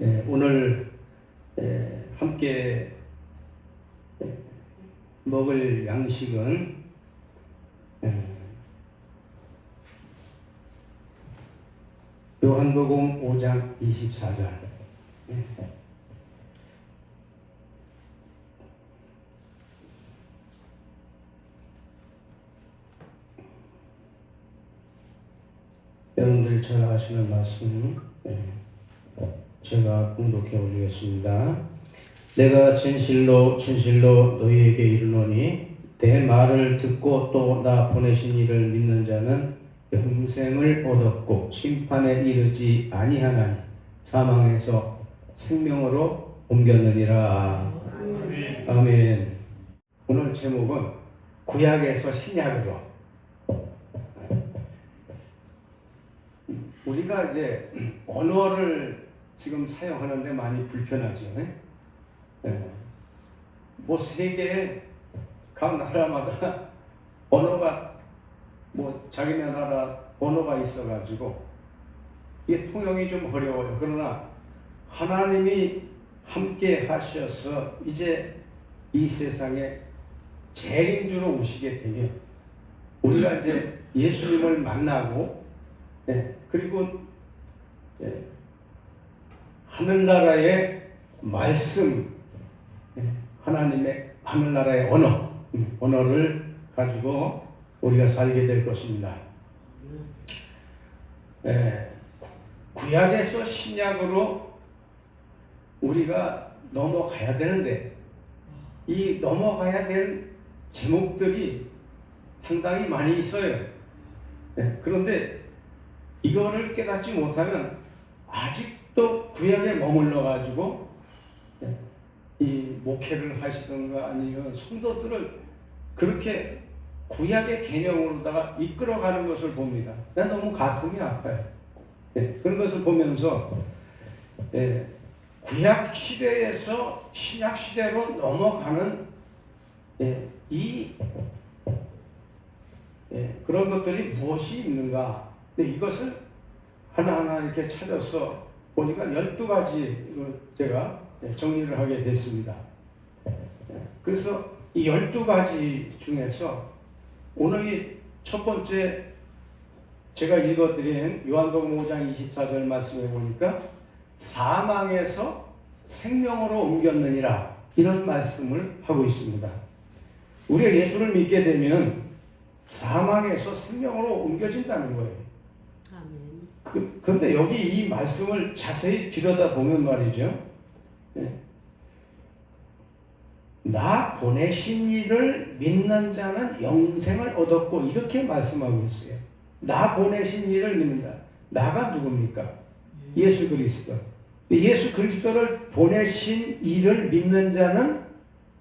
예, 오늘 예, 함께 예, 먹을 양식은 예, 요한복음 5장 24절. 여러분들이 잘 아시는 말씀 예, 제가 공독해 올리겠습니다. 내가 진실로 진실로 너희에게 이르노니 내 말을 듣고 또 나 보내신 이를 믿는 자는 영생을 얻었고 심판에 이르지 아니하나니 사망에서 생명으로 옮겼느니라. 아멘. 오늘 제목은 구약에서 신약으로 우리가 이제 언어를 지금 사용하는데 많이 불편하죠. 예. 뭐 세계 각 나라마다 언어가 뭐 자기네 나라 언어가 있어가지고 이게 통용이 좀 어려워요. 그러나 하나님이 함께 하셔서 이제 이 세상에 재림주로 오시게 되면 우리가 이제 예수님을 만나고 예, 그리고 예, 하늘나라의 말씀, 예, 하나님의 하늘나라의 언어, 음, 언어를 가지고 우리가 살게 될 것입니다. 예, 구약에서 신약으로 우리가 넘어가야 되는데 이 넘어가야 될 제목들이 상당히 많이 있어요. 예, 그런데 이거를 깨닫지 못하면 아직 도 구약에 머물러 가지고 예, 이 목회를 하시던가 아니면 성도들을 그렇게 구약의 개념으로다가 이끌어가는 것을 봅니다. 난 너무 가슴이 아파요. 예, 그런 것을 보면서 예, 구약 시대에서 신약 시대로 넘어가는 예, 이 예, 그런 것들이 무엇이 있는가? 근데 이것을 하나하나 이렇게 찾아서 보니까 12가지 제가 정리를 하게 됐습니다. 그래서 이 12가지 중에서 오늘 첫 번째 제가 읽어드린 요한복음 5장 24절 말씀에 보니까 사망에서 생명으로 옮겼느니라 이런 말씀을 하고 있습니다. 우리가 예수를 믿게 되면 사망에서 생명으로 옮겨진다는 거예요. 그, 근데 여기 이 말씀을 자세히 들여다보면 말이죠. 예. 나 보내신 이를 믿는 자는 영생을 얻었고 이렇게 말씀하고 있어요. 나 보내신 이를 믿는 자. 나가 누굽니까? 예수 그리스도. 예수 그리스도를 보내신 이를 믿는 자는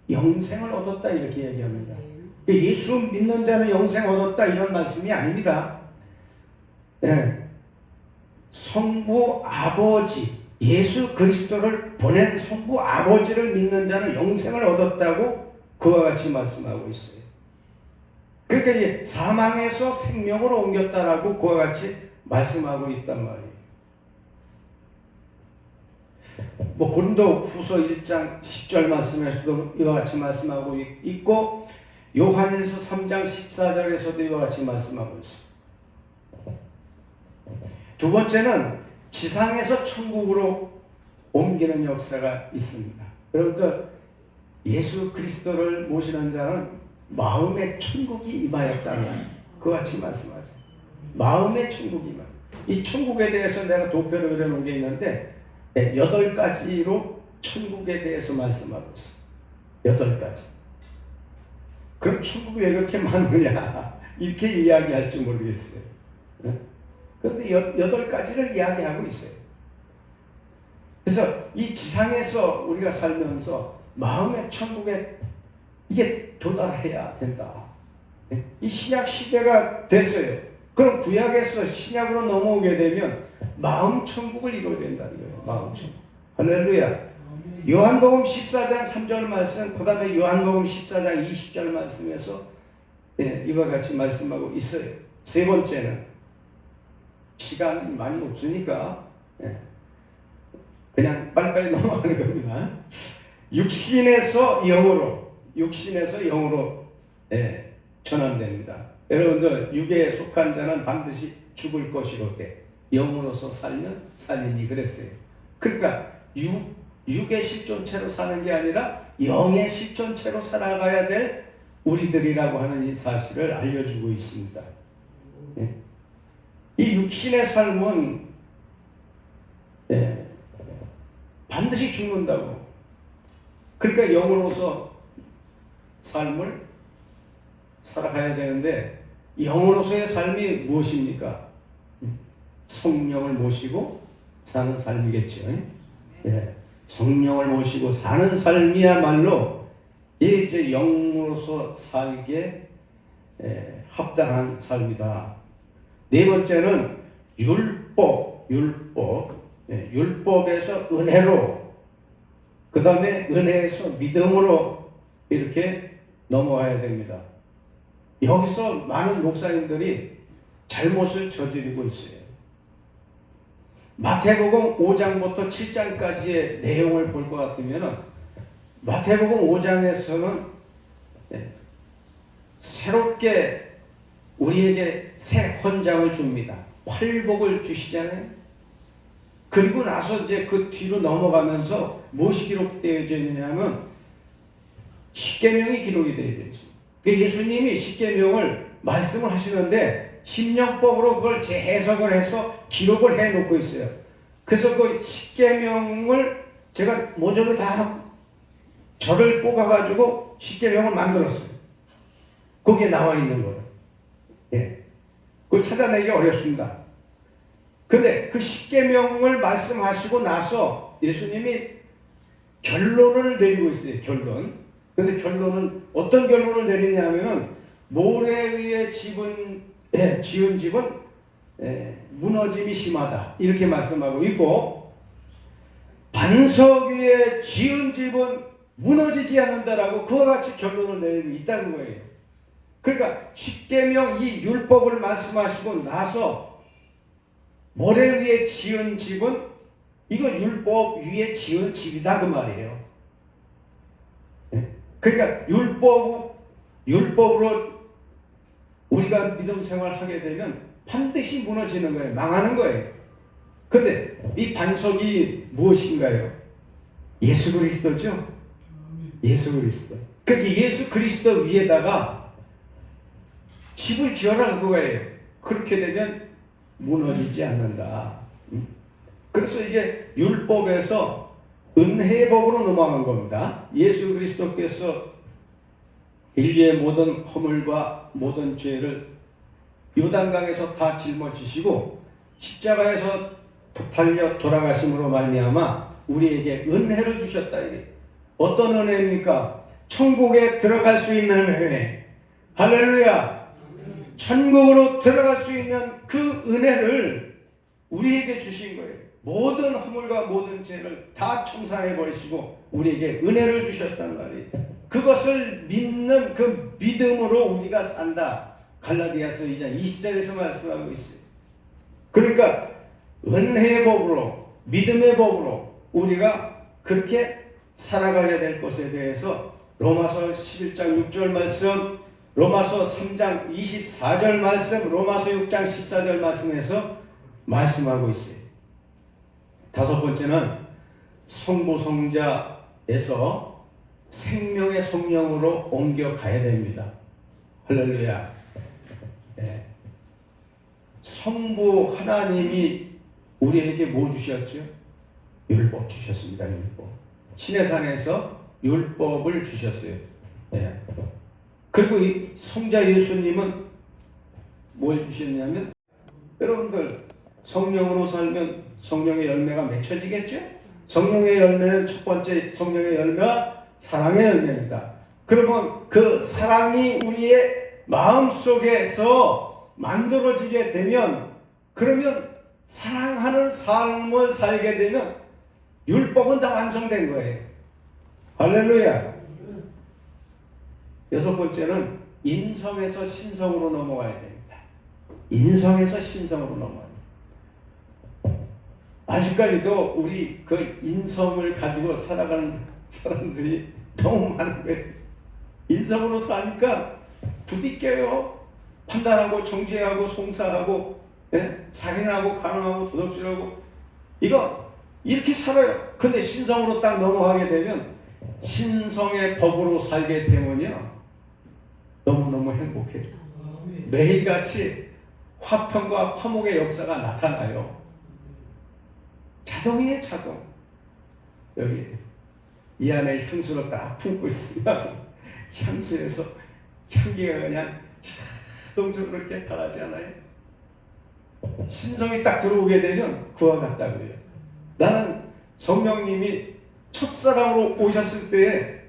영생을 얻었다 이렇게 얘기합니다. 아멘. 예수 믿는 자는 영생 얻었다 이런 말씀이 아닙니다. 예. 성부 아버지 예수 그리스도를 보낸 성부 아버지를 믿는 자는 영생을 얻었다고 그와 같이 말씀하고 있어요. 그러니까 이제 사망에서 생명으로 옮겼다라고 그와 같이 말씀하고 있단 말이에요. 뭐 고린도 후서 1장 10절 말씀에서도 이와 같이 말씀하고 있- 있고 요한일서 3장 14절에서도 이와 같이 말씀하고 있어요. 두 번째는 지상에서 천국으로 옮기는 역사가 있습니다. 여러분들 예수 그리스도를 모시는 자는 마음의 천국이 임하였다는 그와 같이 말씀하죠. 마음의 천국이 임하. 이 천국에 대해서 내가 도표를 그려놓은 게 있는데 네, 여덟 가지로 천국에 대해서 말씀하고 있어. 여덟 가지. 그럼 천국이 왜 그렇게 많느냐 이렇게 이야기할지 모르겠어요. 네? 그런데 여, 여덟 가지를 이야기하고 있어요. 그래서 이 지상에서 우리가 살면서 마음의 천국에 이게 도달해야 된다. 네? 이 신약 시대가 됐어요. 그럼 구약에서 신약으로 넘어오게 되면 마음 천국을 이루어야 된다는 거예요. 마음 천국. 할렐루야. 요한복음 14장 3절 말씀, 그 다음에 요한복음 14장 20절 말씀에서 예, 이와 같이 말씀하고 있어요. 세 번째는 시간이 많이 없으니까 예, 그냥 빨리빨리 넘어가는 겁니다. 육신에서 영으로, 육신에서 영으로 예, 전환됩니다. 여러분들 육에 속한 자는 반드시 죽을 것이로되 영으로서 살면 살리니 그랬어요. 그러니까 육, 육의 실존체로 사는 게 아니라 영의 실존체로 살아가야 될 우리들이라고 하는 이 사실을 알려주고 있습니다. 예. 이 육신의 삶은 예, 반드시 죽는다고. 그러니까 영으로서 삶을 살아가야 되는데 영으로서의 삶이 무엇입니까? 성령을 모시고 사는 삶이겠죠. 예. 성령을 모시고 사는 삶이야말로 이제 영으로서 살기에 예, 합당한 삶이다. 네 번째는 율법, 율법, 예, 율법에서 은혜로, 그 다음에 은혜에서 믿음으로 이렇게 넘어가야 됩니다. 여기서 많은 목사님들이 잘못을 저지르고 있어요. 마태복음 5장부터 7장까지의 내용을 볼 것 같으면 마태복음 5장에서는 예, 새롭게 우리에게 새 헌장을 줍니다. 팔복을 주시잖아요. 그리고 나서 이제 그 뒤로 넘어가면서 무엇이 기록되어져 있느냐면 십계명이 기록이 되어 있습니다. 그 예수님이 십계명을 말씀을 하시는데 십령법으로 그걸 재해석을 해서 기록을 해 놓고 있어요. 그래서 그 십계명을 제가 모조리 다 절을 뽑아가지고 십계명을 만들었어요. 거기에 나와 있는 거예요. 예. 그걸 찾아내기 어렵습니다. 근데 그 십계명을 말씀하시고 나서 예수님이 결론을 내리고 있어요. 결론. 근데 결론은 어떤 결론을 내리냐면은 모래 위에 집은 예, 지은 집은 예, 무너짐이 심하다 이렇게 말씀하고 있고 반석 위에 지은 집은 무너지지 않는다라고 그와 같이 결론을 내리고 있다는 거예요. 그러니까 십계명 이 율법을 말씀하시고 나서 모래 위에 지은 집은 이거 율법 위에 지은 집이다 그 말이에요. 예? 그러니까 율법 율법으로 우리가 믿음 생활하게 되면 반드시 무너지는 거예요. 망하는 거예요. 근데 이 반석이 무엇인가요? 예수 그리스도죠. 예수 그리스도. 그러니까 예수 그리스도 위에다가 집을 지어라 그거예요. 그렇게 되면 무너지지 않는다. 음? 그래서 이게 율법에서 은혜법으로 넘어간 겁니다. 예수 그리스도께서 인류의 모든 허물과 모든 죄를 요단강에서 다 짊어지시고 십자가에서 달려 돌아가심으로 말미암아 우리에게 은혜를 주셨다 이게 어떤 은혜입니까? 천국에 들어갈 수 있는 은혜. 할렐루야. 천국으로 들어갈 수 있는 그 은혜를 우리에게 주신 거예요. 모든 허물과 모든 죄를 다 청산해 버리시고 우리에게 은혜를 주셨단 말이에요. 그것을 믿는 그 믿음으로 우리가 산다. 갈라디아서 2장 20절에서 말씀하고 있어요. 그러니까 은혜의 법으로 믿음의 법으로 우리가 그렇게 살아가야 될 것에 대해서 로마서 11장 6절 말씀, 로마서 3장 24절 말씀, 로마서 6장 14절 말씀에서 말씀하고 있어요. 다섯 번째는 성보성자에서 생명의 성령으로 옮겨가야 됩니다. 할렐루야. 네. 성부 하나님이 우리에게 뭐 주셨죠? 율법 주셨습니다. 율법. 신의 산에서 율법을 주셨어요. 네. 그리고 이 성자 예수님은 뭘 주셨냐면 여러분들 성령으로 살면 성령의 열매가 맺혀지겠죠? 성령의 열매는 첫 번째 성령의 열매가 사랑의 열매입니다. 그러면 그 사랑이 우리의 마음 속에서 만들어지게 되면 그러면 사랑하는 삶을 살게 되면 율법은 다 완성된 거예요. 할렐루야. 여섯 번째는 인성에서 신성으로 넘어가야 됩니다. 인성에서 신성으로 넘어가야 됩니다. 아직까지도 우리 그 인성을 가지고 살아가는 사람들이 너무 많은 거예요. 인성으로 사니까 부딪혀요. 판단하고 정죄하고 송사하고 예? 살인하고 가능하고 도덕질하고 이거 이렇게 살아요. 근데 신성으로 딱 넘어가게 되면 신성의 법으로 살게 되면요 너무너무 행복해요. 매일같이 화평과 화목의 역사가 나타나요. 자동이에요, 자동. 여기 이 안에 향수를 딱 품고 있으면 향수에서 향기가 그냥 자동적으로 이렇게 가라지 않아요? 신성이 딱 들어오게 되면 그와 같다고요. 나는 성령님이 첫사랑으로 오셨을 때에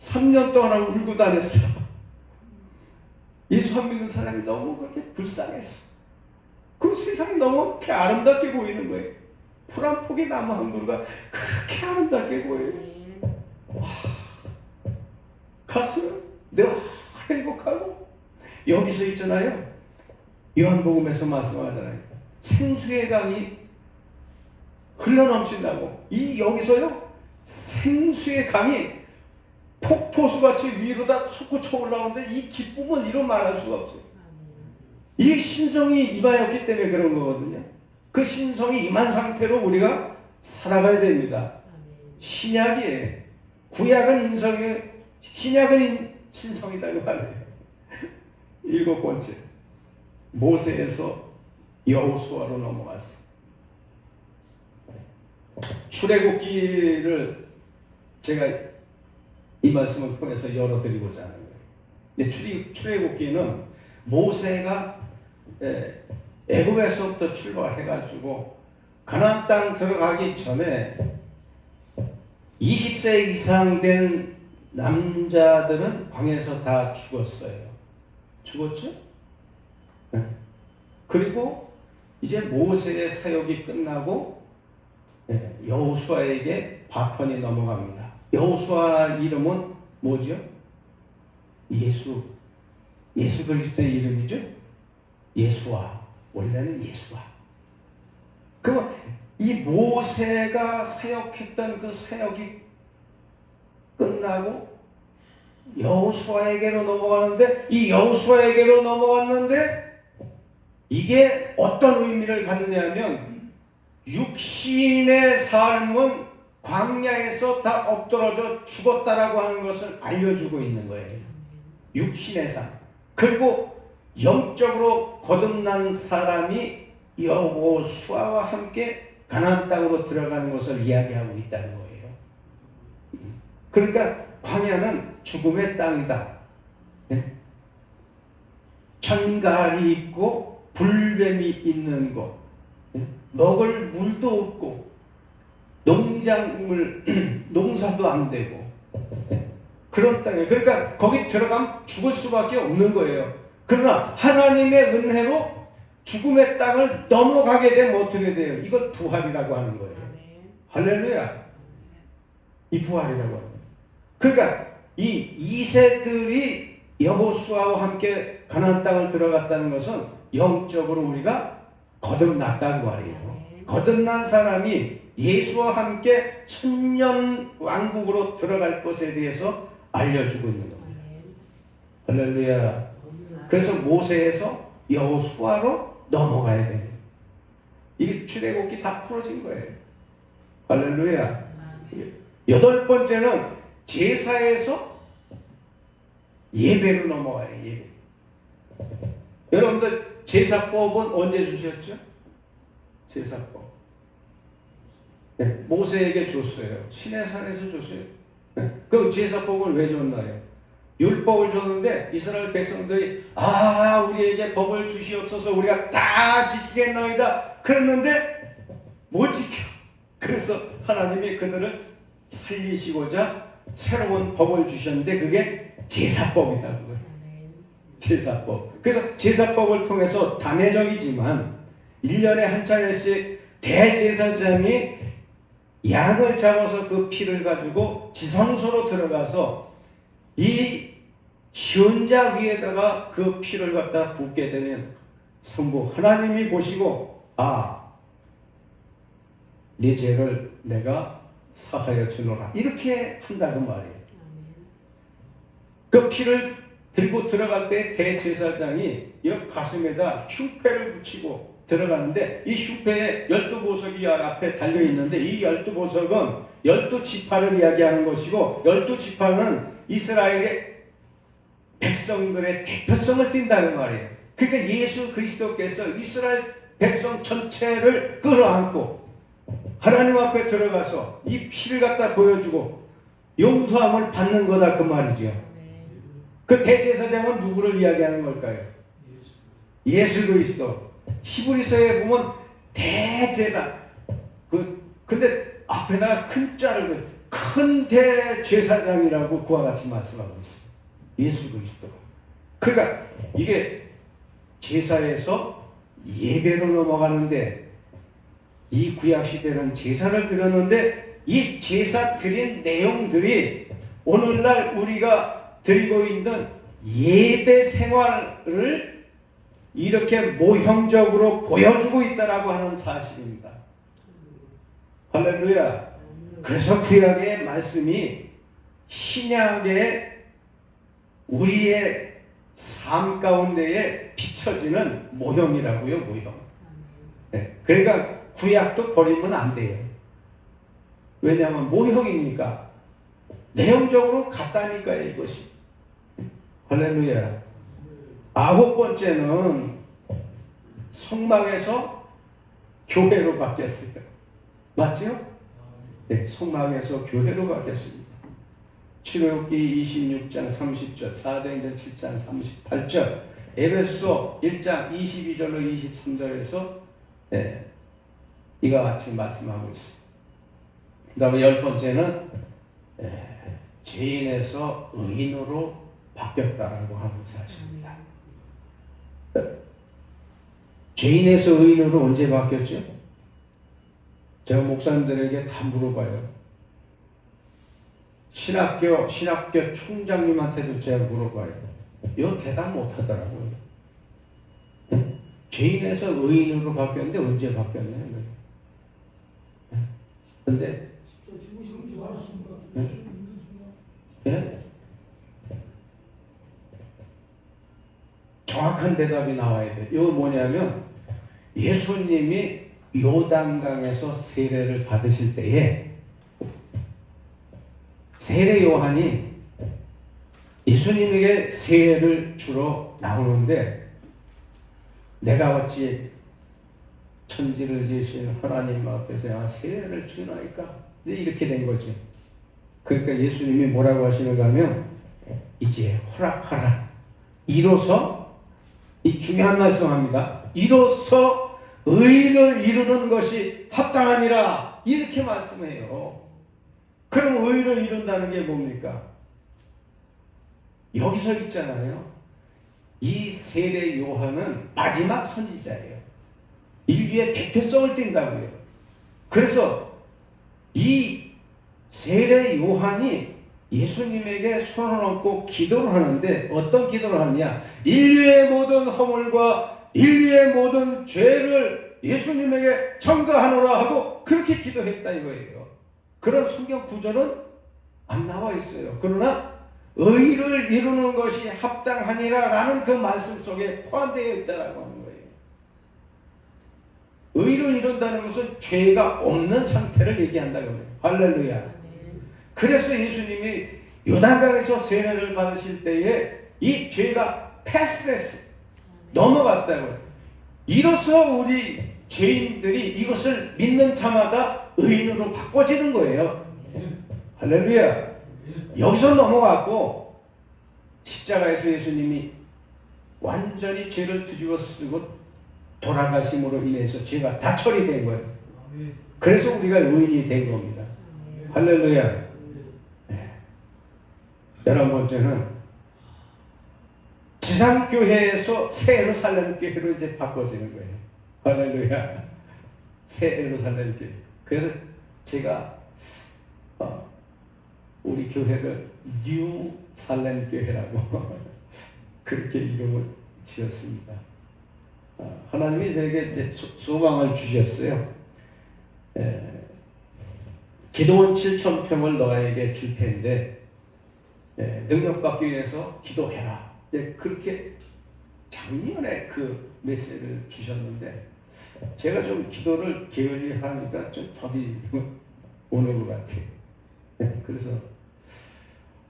3년 동안 울고 다녔어. 예수 안 믿는 사람이 너무 그렇게 불쌍했어. 그 세상이 너무 그렇게 아름답게 보이는 거예요. 풀한 폭의 나무 한 그루가 그렇게 아름답게 보여요. 가슴 늘 행복하고 여기서 있잖아요. 요한복음에서 말씀하잖아요. 생수의 강이 흘러넘친다고. 이 여기서요. 생수의 강이 폭포수같이 위로다 솟구쳐 올라오는데 이 기쁨은 이로 말할 수가 없어요. 이 신성이 임하였기 때문에 그런 거거든요. 그 신성이 임한 상태로 우리가 살아가야 됩니다. 신약이에요. 구약은 인성이, 신약은 인- 신성이다 그 말이에요. 일곱 번째, 모세에서 여호수아로 넘어갔어. 출애굽기를 제가 이 말씀을 통해서 열어드리고자 하는 거예요. 출애, 출애굽기는 모세가 예, 애굽에서부터 출발해가지고 가나안 땅 들어가기 전에 20세 이상 된 남자들은 광에서 다 죽었어요. 죽었죠? 네. 그리고 이제 모세의 사역이 끝나고 예, 여호수아에게 바턴이 넘어갑니다. 여호수아 이름은 뭐죠? 예수. 예수 그리스도의 이름이죠? 예수와. 원래는 예수와. 그럼 이 모세가 사역했던 그 사역이 끝나고 여호수아에게로 넘어가는데 이 여호수아에게로 넘어갔는데 이게 어떤 의미를 갖느냐면 육신의 삶은 광야에서 다 엎드러져 죽었다라고 하는 것을 알려주고 있는 거예요. 육신의 삶. 그리고 영적으로 거듭난 사람이 여호수아와 함께 가나안 땅으로 들어가는 것을 이야기하고 있다는 거예요. 그러니까 광야는 죽음의 땅이다. 네? 천갈이 있고 불뱀이 있는 곳, 네? 먹을 물도 없고 농작물 농사도 안 되고 네? 그런 땅에 그러니까 거기 들어가면 죽을 수밖에 없는 거예요. 그러나 하나님의 은혜로 죽음의 땅을 넘어가게 되면 어떻게 돼요? 이걸 부활이라고 하는 거예요. 할렐루야. 이 부활이라고 하는 거예요. 그러니까 이 이세들이 여호수아와 함께 가나안 땅을 들어갔다는 것은 영적으로 우리가 거듭났다는 말이에요. 거듭난 사람이 예수와 함께 천년 왕국으로 들어갈 것에 대해서 알려주고 있는 겁니다. 할렐루야. 그래서 모세에서 여호수아로 넘어가야 돼요. 이게 출애굽기 다 풀어진 거예요. 할렐루야. 여덟 번째는 제사에서 예배로 넘어가요. 예배. 여러분들 제사법은 언제 주셨죠? 제사법. 네, 모세에게 줬어요. 시내산에서 줬어요. 네, 그럼 제사법을 왜 줬나요? 율법을 줬는데 이스라엘 백성들이 아 우리에게 법을 주시옵소서. 우리가 다 지키겠나이다. 그랬는데 못 지켜. 그래서 하나님이 그들을 살리시고자 새로운 법을 주셨는데 그게 제사법이라고요 제사법. 그래서 제사법을 통해서 단회적이지만 1년에 한 차례씩 대제사장이 양을 잡아서 그 피를 가지고 지성소로 들어가서 이 현자 위에다가 그 피를 갖다 붓게 되면 성부 하나님이 보시고 아 네 죄를 내가 사하여 주노라. 이렇게 한다고 말이에요. 그 피를 들고 들어갈 때 대제사장이 이 가슴에다 흉패를 붙이고 들어가는데 이 흉패에 열두 보석이 앞에 달려 있는데 이 열두 보석은 열두 지파를 이야기하는 것이고 열두 지파는 이스라엘의 백성들의 대표성을 띈다는 말이에요. 그러니까 예수 그리스도께서 이스라엘 백성 전체를 끌어안고 하나님 앞에 들어가서 이 피를 갖다 보여주고 용서함을 받는 거다 그 말이죠. 그 대제사장은 누구를 이야기하는 걸까요? 예수 그리스도. 히브리서에 보면 대제사. 그 근데 앞에다가 큰 자를 큰 대제사장이라고 그와 같이 말씀하고 있어요. 예수 그리스도. 그러니까 이게 제사에서 예배로 넘어가는데 이 구약 시대는 제사를 드렸는데 이 제사 드린 내용들이 오늘날 우리가 드리고 있는 예배 생활을 이렇게 모형적으로 보여주고 있다라고 하는 사실입니다. 할렐루야. 그래서 구약의 말씀이 신약의 우리의 삶 가운데에 비춰지는 모형이라고요, 모형. 네. 그러니까 구약도 버리면 안 돼요. 왜냐하면 모형이니까 내용적으로 같다니까요, 이것이. 할렐루야. 아홉 번째는 성막에서 교회로 바뀌었어요. 맞죠? 네, 성막에서 교회로 바뀌었습니다. 출애굽기 26장 30절, 사도행전 7장 38절, 에베소서 1장 22절로 23절에서 네, 이와 같이 말씀하고 있습니다. 그 다음에 열 번째는 네, 죄인에서 의인으로 바뀌었다라고 하는 사실입니다. 죄인에서 의인으로 언제 바뀌었죠? 제가 목사님들에게 다 물어봐요. 신학교 신학교 총장님한테도 제가 물어봐요. 요 대답 못 하더라고요. 네? 죄인에서 의인으로 바뀌었는데 언제 바뀌었나요? 근데 예? 정확한 대답이 나와야 돼요. 이거 뭐냐면 예수님이 요단강에서 세례를 받으실 때에 세례 요한이 예수님에게 세례를 주러 나오는데 내가 어찌 천지를 지으신 하나님 앞에서 내가 세례를 주나이까 이렇게 된 거지. 그러니까 예수님이 뭐라고 하시는가 하면 이제 허락하라. 이로써 이 중요한 말씀합니다. 이로써 의를 이루는 것이 합당하니라 이렇게 말씀해요. 그럼 의를 이룬다는 게 뭡니까? 여기서 있잖아요. 이 세례 요한은 마지막 선지자예요. 인류의 대표성을 띈다고요. 그래서 이 세례 요한이 예수님에게 손을 얹고 기도를 하는데 어떤 기도를 하느냐? 인류의 모든 허물과 인류의 모든 죄를 예수님에게 청가하노라 하고 그렇게 기도했다 이거예요. 그런 성경 구절은 안 나와 있어요. 그러나 의를 이루는 것이 합당하니라라는 그 말씀 속에 포함되어 있다라고 하는 거예요. 의를 이룬다는 것은 죄가 없는 상태를 얘기한다는 거예요. 할렐루야. 그래서 예수님이 요단강에서 세례를 받으실 때에 이 죄가 패스됐어. 넘어갔다고요. 이로써 우리 죄인들이 이것을 믿는 자마다 의인으로 바꿔지는 거예요. 할렐루야. 여기서 넘어갔고 십자가에서 예수님이 완전히 죄를 뒤집어 쓰고 돌아가심으로 인해서 죄가 다 처리된 거예요. 그래서 우리가 의인이 된 겁니다. 할렐루야. 네. 열한 번째는 지상교회에서 새 예루살렘 교회로 이제 바꿔지는 거예요. 할렐루야. 새 예루살렘 교회. 그래서 제가 어, 우리 교회를 뉴 살렘 교회라고 그렇게 이름을 지었습니다. 어, 하나님이 저에게 이제 소 망을 주셨어요. 에, 기도원 7천 평을 너에게 줄 텐데 예, 능력받기 위해서 기도해라. 예, 그렇게 작년에 그 메시지를 주셨는데 제가 좀 기도를 게을리 하니까 좀 더디 오는 것 같아요. 예, 그래서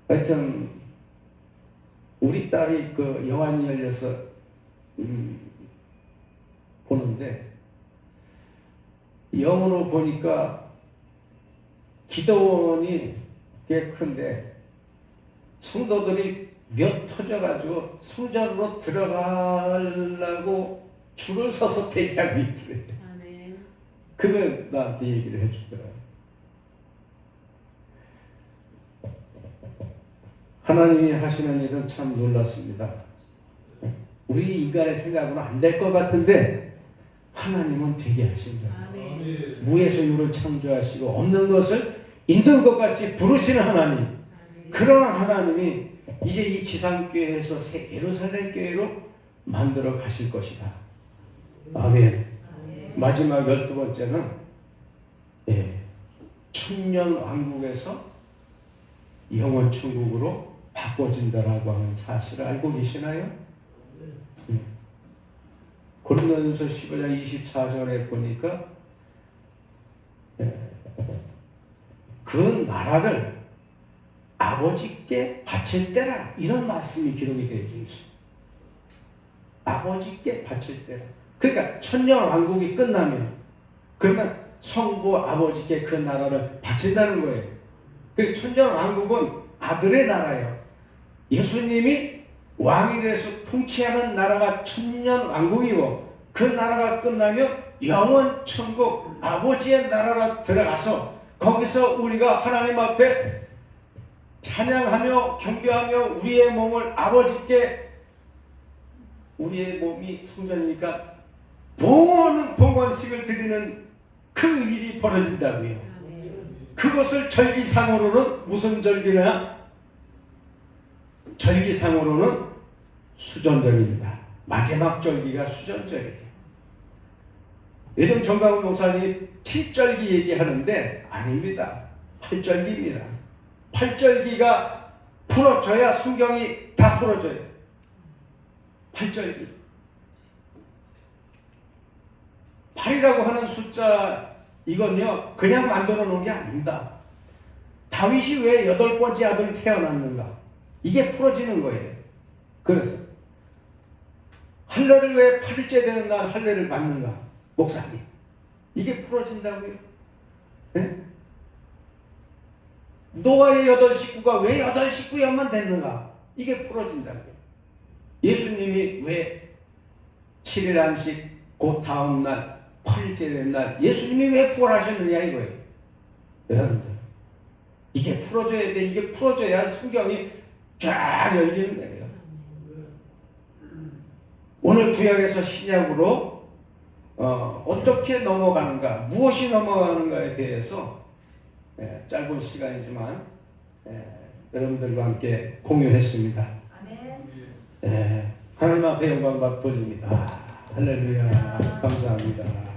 하여튼 우리 딸이 그 영안이 열려서 음, 보는데 영어로 보니까 기도원이 꽤 큰데 성도들이 몇 터져가지고 성전으로 들어가려고 줄을 서서 대기하고 있더래요. 아멘. 그걸 나한테 얘기를 해주더라고요. 하나님이 하시는 일은 참 놀랐습니다. 우리 인간의 생각으로는 안될 것 같은데 하나님은 되게 하신다. 아멘. 무에서 유를 창조하시고 없는 것을 있는 것 같이 부르시는 하나님. 그런 하나님이 이제 이 지상교회에서 새 예루살렘 교회로 만들어 가실 것이다. 아멘. 마지막 열두 번째는 예, 천년 왕국에서 영원 천국으로 바꿔진다라고 하는 사실을 알고 계시나요? 예. 고린도전서 15장 24절에 보니까 예, 그 나라를 아버지께 바칠 때라 이런 말씀이 기록이 되어 있습니다. 아버지께 바칠 때라. 그러니까 천년 왕국이 끝나면 그러면 성부 아버지께 그 나라를 바친다는 거예요. 그 천년 왕국은 아들의 나라예요. 예수님이 왕이 돼서 통치하는 나라가 천년 왕국이고 그 나라가 끝나면 영원 천국 아버지의 나라로 들어가서 거기서 우리가 하나님 앞에 찬양하며 경배하며 우리의 몸을 아버지께 우리의 몸이 성전이니까 봉헌 봉헌식을 드리는 그 일이 벌어진다고요. 그것을 절기상으로는 무슨 절기냐? 절기상으로는 수전절입니다. 마지막 절기가 수전절이에요. 예전 정강훈 목사님 7절기 얘기하는데 아닙니다. 8절기입니다. 8절기가 풀어져야 성경이 다 풀어져요. 8절기. 8이라고 하는 숫자 이건요 그냥 만들어 놓은 게 아닙니다. 다윗이 왜 여덟 번째 아들 태어났는가? 이게 풀어지는 거예요. 그래서 할례를 왜 8일째 되는 날 할례를 받는가? 목사님. 이게 풀어진다고요. 예? 노아의 여덟 식구가 왜 여덟 식구야만 됐는가? 이게 풀어진다고요. 예수님이 왜 7일 안식 그 다음 날 8일째 된날 예수님이 왜 부활하셨느냐 이거예요. 여러분들 이게 풀어져야 돼. 이게 풀어져야 성경이 쫙 열리는 거예요. 오늘 구약에서 신약으로 어, 어떻게 넘어가는가, 무엇이 넘어가는가에 대해서 예, 짧은 시간이지만 예, 여러분들과 함께 공유했습니다. 아멘. 예, 하나님 앞에 영광 돌립니다. 할렐루야, 감사합니다.